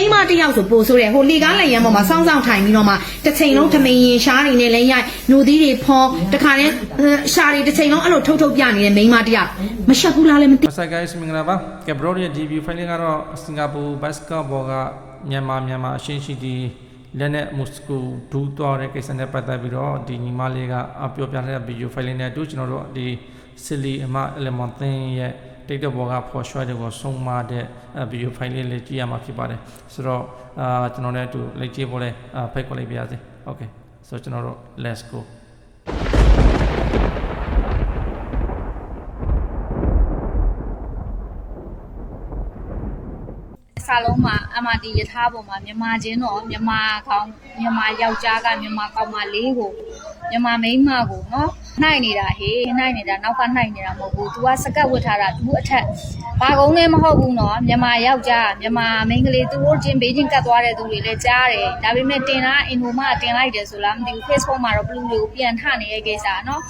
မိန်းမတစ်ယောက်ဆိုပို့ဆိုတယ်ဟိုလေကားလည်းရမ်းပေါ်မှာစောင်းစောင်းထိုင်ပြီးတော့မှတစ်ချိန်လုံးသမင်ရင်ရှားနေနဲ့လဲရိုက်ညိုသီးတွေဖောတခါတည်းရှားတွေတစ်ချိန်လုံးအဲ့လိုထုတ်ထုတ်ပြနေတဲ့မိန်းမတစ်ယောက်မရှက်ဘူးလားလည်းမသိ What's up guys မင်္ဂလာပါကဲ bro ရဲ့ DB file ကတော့စင်ကာပူဘတ်စကတ်ဘောကမြန်မာမြန်မာအရှင်းရှိဒီလက်နဲ့မုစကိုဒူးသွားတဲ့ကိစ္စနဲ့ပတ်သက်ပြီးတော့ဒီညီမလေးကအပြောပြတဲ့ video file နဲ့အတူကျွန်တော်တို့ဒီ silly အမ element သင်းရဲ့ TikTok ဘောက for sure တွေကိုဆုံးမတဲ့ video file လေးလေးကြည့်ရမှာဖြစ်ပါတယ်ဆိုတော့အာကျွန်တော်လည်းအတူလိုက်ကြည့်ဖို့လဲဖိတ်ခေါ်လိုက်ပါရစေ okay ဆိုတော့ကျွန်တော်တို့ let's go စာလုံးမှာအမတီယထာပေါ်မှာမြန်မာချင်းတော့မြန်မာကောင်းမြန်မာယောက်ျားကမြန်မာကောင်းမလေးကိုမြန်မာမိန်းမကိုနော်နှိုက်နေတာဟေးနှိုက်နေတာနောက်ကနှိုက်နေတာမဟုတ်ဘူး तू ကစကတ်ဝတ်ထားတာ तू အထက်ဘာကုန်းလည်းမဟုတ်ဘူးနော်မြန်မာယောက်ျားမြန်မာမိန်းကလေးသူတို့ချင်းဘေးချင်းကတ်သွားတဲ့သူတွေလည်းကြားတယ်ဒါပေမဲ့တင်တာအင်ဒိုမတင်လိုက်တယ်ဆိုလားမသိဘူး Facebook မှာတော့ဘလူးတွေကိုပြန်ထနေတဲ့ကိစ္စနော်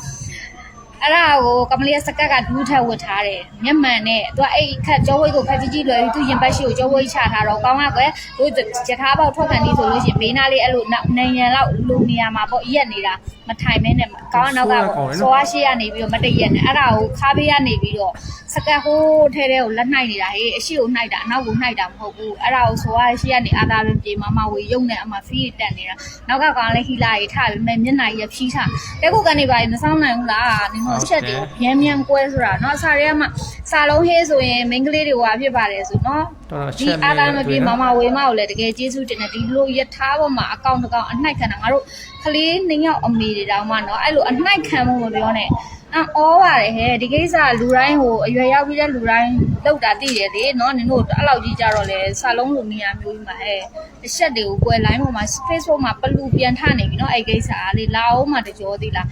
အဲ့ဒါကိုကမလေးစကတ်ကဒူးထက်ဝတ်ထားတယ်မျက်မှန်နဲ့သူကအဲ့ခက်ကြောဝိတ်ကိုခက်ကြီးကြီးလွယ်ပြီးသူရင်ပတ်ရှိကိုကြောဝိတ်ချထားတော့ကောင်းကကွယ်တို့ယထာပေါက်ထွက်ကန်ဒီဆိုလို့ရှိရင်ဘေးနားလေးအဲ့လိုနေရန်လောက်လူနေရာမှာပေါ့ရက်နေတာမထိုင်မဲနဲ့ကောင်းကနောက်ကစောအားရှိရနေပြီးတော့မတည့်ရက်နဲ့အဲ့ဒါကိုခါပေးရနေပြီးတော့စကတ်ဟိုးထဲထဲကိုလက်နှိုက်နေတာဟေးအရှိကိုနှိုက်တာအနောက်ကိုနှိုက်တာမဟုတ်ဘူးအဲ့ဒါကိုစောအားရှိရနေအာသာပင်ပြေမမဝေရုံနဲ့အမဖီးတက်နေတာနောက်ကကောင်လည်းဟီလာရီထားပြီးမျက်နှာကြီးဖြီးထားတဲ့ခုကနေပါမဆောင်နိုင်ဘူးလားနင်တို့ချက်တွေ ဗျမ်းဗျမ်းကွဲဆိုတာเนาะစာရဲမှာစာလုံးဟေးဆိုရင်မိန်းကလေးတွေဟွာဖြစ်ပါတယ်ဆိုเนาะ တော်တော် ဒီ ချက် အား နေ သားမပြေမမဝေမကိုလည်းတကယ်ကျေးဇူးတင်တယ်ဒီလိုယထာပေါ်မှာအကောင့်တစ်ကောင့်အနှိုက်ခံတာငါတို့ကလေးနှစ်ယောက်အမေတွေတောင်မှเนาะအဲ့လိုအနှိုက်ခံမှုမပြောနဲ့အော်ပါတယ်ဟဲ့ဒီကိစ္စလူတိုင်းဟိုအရွယ်ရောက်ပြီးတဲ့လူတိုင်းလောက်တာသိတယ်လေเนาะနင်တို့အဲ့လောက်ကြီးကြတော့လေစာလုံးလိုနေရာမျိုးကြီးမှာဟဲ့တစ်ချက်တွေကိုကွယ်လိုင်းပေါ်မှာ Facebook မှာပလူပြန်ထနေပြီเนาะအဲ့ကိစ္စအားလေလာအောင်မှတကြောသေးလား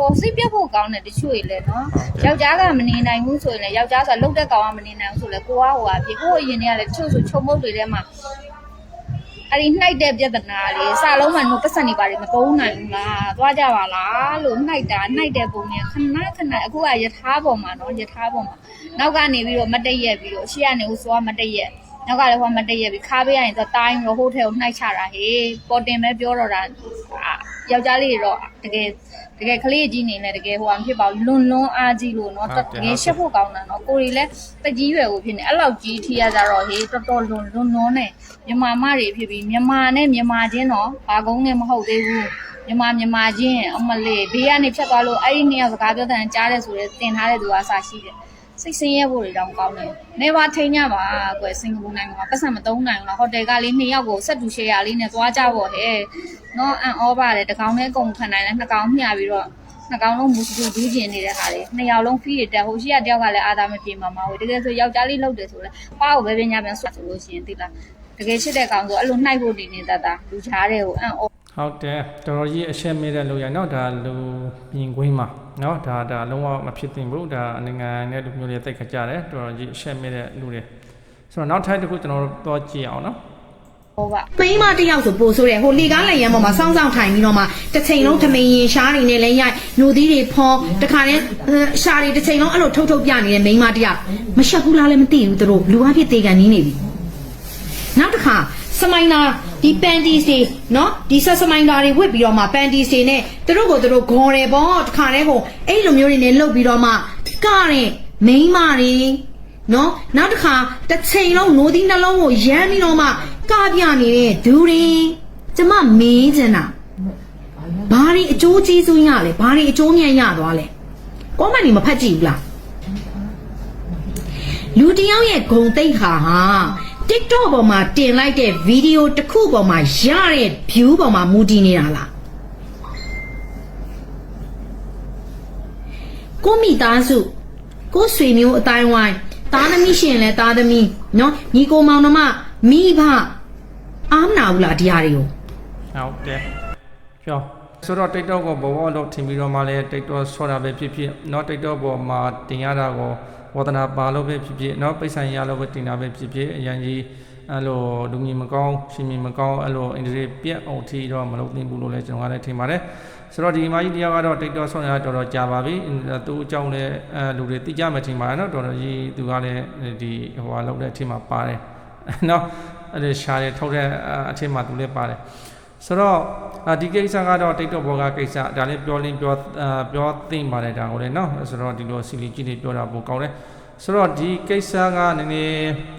တော်စိတ်ပြတ်ဖို့ကောင်းတယ်တချို့ရေလဲနော်ယောက်ျားကမနေနိုင်ဘူးဆိုရင်လည်းယောက်ျားဆိုလှုပ်တဲ့ကောင်ကမနေနိုင်ဘူးဆိုလဲကိုကဟိုဟာဖြစ်ကိုအရင်တည်းကလည်းတချို့ဆိုချုံမုတ်တွေထဲမှာအဲ့ဒီနှိုက်တဲ့ပြဿနာလေးစလုံးမှတော့ပတ်စံနေပါလေမသုံးနိုင်ဘူးလားသွားကြပါလားလို့နှိုက်တာနှိုက်တဲ့ပုံနဲ့ခဏခဏအခုကယထာပေါ်မှာနော်ယထာပေါ်မှာနောက်ကနေပြီးတော့မတည့်ရက်ပြီးတော့အရှိကနေဦးစောကမတည့်ရက်နောက်ကလည်းဟိုမတည့်ရက်ပြီးခါပေးရရင်သွားတိုင်းရောဟိုထဲကိုနှိုက်ချတာဟေးပေါ်တင်ပဲပြောတော့တာ ယောက်ျားလေးတွေတော့တကယ်တကယ်ကလေးကြီးနေနဲ့တကယ်ဟိုဟာမဖြစ်ပါဘူးလွန်လွန်အားကြီးလို့နော်တကယ်ရှက်ဖို့ကောင်းတာနော်ကိုရီလည်းတကြီးရွယ်ကိုဖြစ်နေအဲ့လောက်ကြီးထိရကြတော့ဟေးတော်တော်လွန်လွန်လွန်နဲ့မြန်မာမတွေဖြစ်ပြီးမြန်မာနဲ့မြန်မာချင်းတော့ဘာကုန်းနဲ့မဟုတ်သေးဘူးမြန်မာမြန်မာချင်းအမလေးဘေးကနေဖြတ်သွားလို့အဲ့ဒီနေရာစကားပြောတဲ့ကြားတယ်ဆိုတော့တင်ထားတဲ့သူကအစားရှိတယ် စိတ်ဆင်းရဲဖို့တွေတောင်ကောင်းတယ်။နေပါထိန်ကြပါကွယ်စင်ကာပူနိုင်ငံမှာပတ်စံမသုံးနိုင်ဘူးလားဟိုတယ်ကလေးနှစ်ယောက်ကိုဆက်တူရှယ်ယာလေးနဲ့သွားကြပေါ့ဟဲ့။နော်အန်အောပါတယ်တကောင်နဲ့ကုန်ခံနိုင်လဲနှစ်ကောင်မျှပြီးတော့နှစ်ကောင်လုံးမူစတူဒူးကျင်နေတဲ့ခါလေးနှစ်ယောက်လုံးဖီးရတက်ဟိုရှိရတယောက်ကလည်းအာသာမပြေမှာမဟုတ်တကယ်ဆိုယောက်ျားလေးလှုပ်တယ်ဆိုလဲပါကိုပဲပညာပြန်ဆွတ်ဆိုလို့ရှိရင်သိလားတကယ်ချစ်တဲ့ကောင်ဆိုအဲ့လိုနှိုက်ဖို့နေနေတတ်တာလူချားတဲ့ကိုအန်အော ဟုတ်တယ်တော်တော်ကြီးအရှက်မေးတဲ့လူရနော်ဒါလူမြင်ကွင်းမှာနော်ဒါဒါလုံးဝမဖြစ်သင့်ဘူးဒါနိုင်ငံနဲ့လူမျိုးတွေတိတ်ခကြတယ်တော်တော်ကြီးအရှက်မေးတဲ့လူတွေဆိုတော့နောက်ထိုက်တစ်ခုကျွန်တော်တို့တော့ကြည့်အောင်နော်ဟောပါမိန်းမတစ်ယောက်ဆိုပို့ဆိုတယ်ဟိုလေကားလည်းရမ်းပေါ်မှာစောင်းစောင်းထိုင်ပြီးတော့မှတစ်ချိန်လုံးသမင်ရင်ရှားနေနဲ့လဲရိုက်ညိုသီးတွေဖောတခါတည်းရှားတွေတစ်ချိန်လုံးအဲ့လိုထုတ်ထုတ်ပြနေတဲ့မိန်းမတစ်ယောက်မရှက်ဘူးလားလည်းမသိဘူးသူတို့လူအဖြစ်သေးကန်နီးနေပြီနောက်တစ်ခါ စမိုင်းနာဒီပန်တီစတွေနော်ဒီဆက်စမိုင်းနာတွေဝစ်ပြီးတော့မှပန်တီစတွေနဲ့သူတို့ကိုသူတို့ဂေါ်တယ်ပေါ့တခါတည်းကိုအဲ့လိုမျိုးတွေနဲ့လှုပ်ပြီးတော့မှကတဲ့မိန်းမတွေနော်နောက်တစ်ခါတစ်ချိန်လုံးနိုးသီးနှလုံးကိုရမ်းပြီးတော့မှကပြနေတဲ့ဒူတွေကျမမင်းချင်တာဘာတွေအကျိုးကျေးဇူးရလဲဘာတွေအကျိုးမြတ်ရသွားလဲကောမန်ဒီမဖတ်ကြည့်ဘူးလားလူတစ်ယောက်ရဲ့ဂုံတိတ်ခါဟာ TikTok ပေါ်မှာတင်လိုက်တဲ့ဗီဒီယိုတစ်ခုပေါ်မှာရတဲ့ view ပေါ်မှာမူတည်နေတာလားကိုမိသားစုကိုဆွေမျိုးအတိုင်းဝိုင်းသားသမီးရှင်လဲသားသမီးเนาะညီကိုမောင်နှမမိဘအားမနာဘူးလားတရားတွေကို ဟုတ်တယ်ပြောဆိုတော့ TikTok ကိုဘောဘောလို့ထင်ပြီးတော့မှလည်း TikTok ဆော့တာပဲဖြစ်ဖြစ်เนาะ TikTok ပေါ်မှာတင်ရတာကို ဝဒနာပါလို့ပဲဖြစ်ဖြစ်เนาะပိတ်ဆိုင်ရလို့ပဲတင်တာပဲဖြစ်ဖြစ်အရင်ကြီးအဲ့လိုလူမြင်မကောင်းရှင်မြင်မကောင်းအဲ့လိုအင်ဒရီပြက်အောင်ထီတော့မလုပ်သင့်ဘူးလို့လည်းကျွန်တော်ကလည်းထင်ပါတယ်ဆိုတော့ဒီမကြီးတရားကတော့ TikTok ဆော့ရတော်တော်ကြာပါပြီသူအကြောင်းလည်းအဲလူတွေသိကြမှထင်ပါတယ်เนาะတော်တော်ကြီးသူကလည်းဒီဟိုဟာလုပ်တဲ့အထင်မှာပါတယ်เนาะ အဲ့ဒီရှားတွေထုတ်တဲ့အထက်မှာသူလည်းပါတယ် ဆိုတော့အာဒီကိစ္စကတော့ TikTok ဘောကကိစ္စဒါလည်းပြောလင်းပြောအာပြောသိမ့်ပါတယ်ဒါကိုလည်းနော်ဆိုတော့ဒီလိုစီလီကြီးတွေပြောတာပိုကောင်းတယ်ဆိုတော့ဒီကိစ္စကနည်းနည်း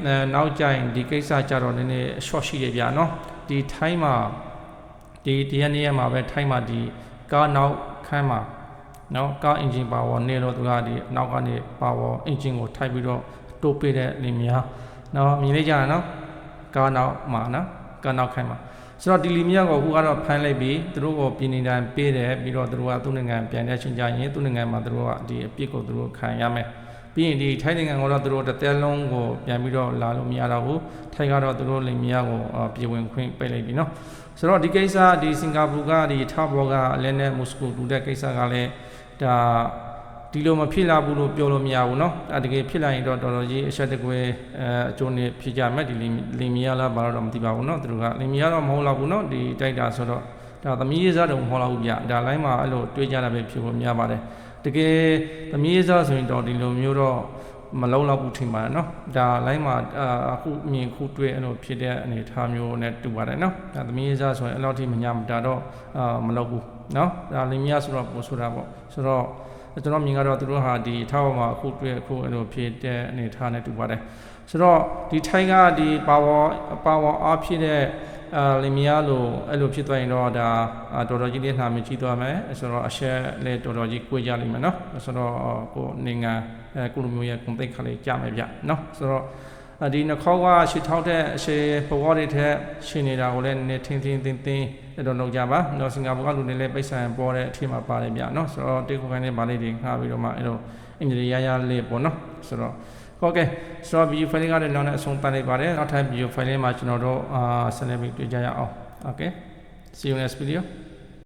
အဲနောက်ကျရင်ဒီကိစ္စကြတော့နည်းနည်း short ရှိတယ်ဗျာနော်ဒီ time မှာဒီဒီရက်နေ့ရက်မှာပဲ time မှာဒီကားနောက်ခန်းမှာနော်ကား engine power နေတော့သူကဒီနောက်ကနေ power engine ကိုထိုက်ပြီးတော့တိုးပေးတဲ့နေများနော်မြင်လိုက်ကြရနော်ကားနောက်မှာနော် ကားနောက်ခိုင်းမှာဆိုတော့ဒီလီမီယာကိုအခုကတော့ဖမ်းလိုက်ပြီးသူတို့ကိုပြည်နေတိုင်းပေးတယ်ပြီးတော့သူတို့ကသူ့နိုင်ငံပြန်တဲ့အချိန်ကျရင်သူ့နိုင်ငံမှာသူတို့ကဒီအပြစ်ကိုသူတို့ခံရမယ်ပြီးရင်ဒီထိုင်းနိုင်ငံကတော့သူတို့တစ်သက်လုံးကိုပြန်ပြီးတော့လာလို့မရတော့ဘူးထိုင်းကတော့သူတို့လီမီယာကိုအာပြည်ဝင်ခွင့်ပိတ်လိုက်ပြီနော်ဆိုတော့ဒီကိစ္စဒီစင်ကာပူကဒီထောက်ဘောကလည်းနဲ့မုစကိုတူတဲ့ကိစ္စကလည်းဒါ ဒီလိုမဖြစ်လာဘူးလို့ပြောလို့မရဘူးเนาะဒါတကယ်ဖြစ်လာရင်တော့တော်တော်ကြီးအဆက်တကွဲအဲအကျိုးနဲ့ဖြစ်ကြမယ်ဒီလီလီမီယာလားဘာလို့တော့မသိပါဘူးเนาะသူတို့ကလီမီယာတော့မဟုတ်တော့ဘူးเนาะဒီတိုက်တာဆိုတော့ဒါသမီးရေးစားတော့မဟုတ်တော့ဘူးဗျဒါလိုင်းမှာအဲ့လိုတွေးကြတာပဲဖြစ်ဖို့များပါတယ်တကယ်သမီးရေးစားဆိုရင်တော့ဒီလိုမျိုးတော့မလုံးတော့ဘူးထင်ပါတယ်เนาะဒါလိုင်းမှာအခုမြင်ခုတွေ့အဲ့လိုဖြစ်တဲ့အနေအထားမျိုးနဲ့တူပါတယ်เนาะဒါသမီးရေးစားဆိုရင်အဲ့လိုထိမညာဒါတော့အာမလုပ်ဘူးเนาะဒါလီမီယာဆိုတော့ပို့ဆိုတာပေါ့ဆိုတော့ ကျွန်တော်မြင်ကတော့သူတို့ဟာဒီထောက်မှာအခုတွေ့အခုအဲ့လိုဖြစ်တဲ့အနေအထားနဲ့တူပါတယ်ဆိုတော့ဒီထိုင်းကဒီ power power အဖြစ်တဲ့အာလီမီယာလိုအဲ့လိုဖြစ်သွားရင်တော့ဒါအာတော်တော်ကြီးလေးနှာမကြီးသွားမယ်ဆိုတော့အရှက်လည်းတော်တော်ကြီးကိုကြလိမ့်မယ်နော်ဆိုတော့ကိုနိုင်ငံအဲကုလိုမျိုးရဲ့ကွန်သိက်ခါလေးကြမယ်ဗျနော်ဆိုတော့အ ဒီနှခေါက်ကရှစ်ထောက်တဲ့အရှေဘဝတွေထက်ရှင်နေတာကိုလည်းနည်းနည်းထင်းထင်းသင်းသင်းအဲ့တော့လုပ်ကြပါနော်စင်ကာပူကလူတွေလည်းပိတ်ဆိုင်ပေါ်တဲ့အထီးမှာပါတယ်ဗျနော်ဆိုတော့တေကူခိုင်းတဲ့ဗာလေးတွေငှားပြီးတော့မှအဲ့လိုအင်ဂျင်နီယာရလေးပေါ့နော်ဆိုတော့ဟုတ်ကဲ့ဆိုတော့ video file ကလည်းနောက်နဲ့အဆုံးတန်းလိုက်ပါတယ်နောက်ထပ် video file မှာကျွန်တော်တို့အာ celebrate တွေ့ကြရအောင် okay see you next video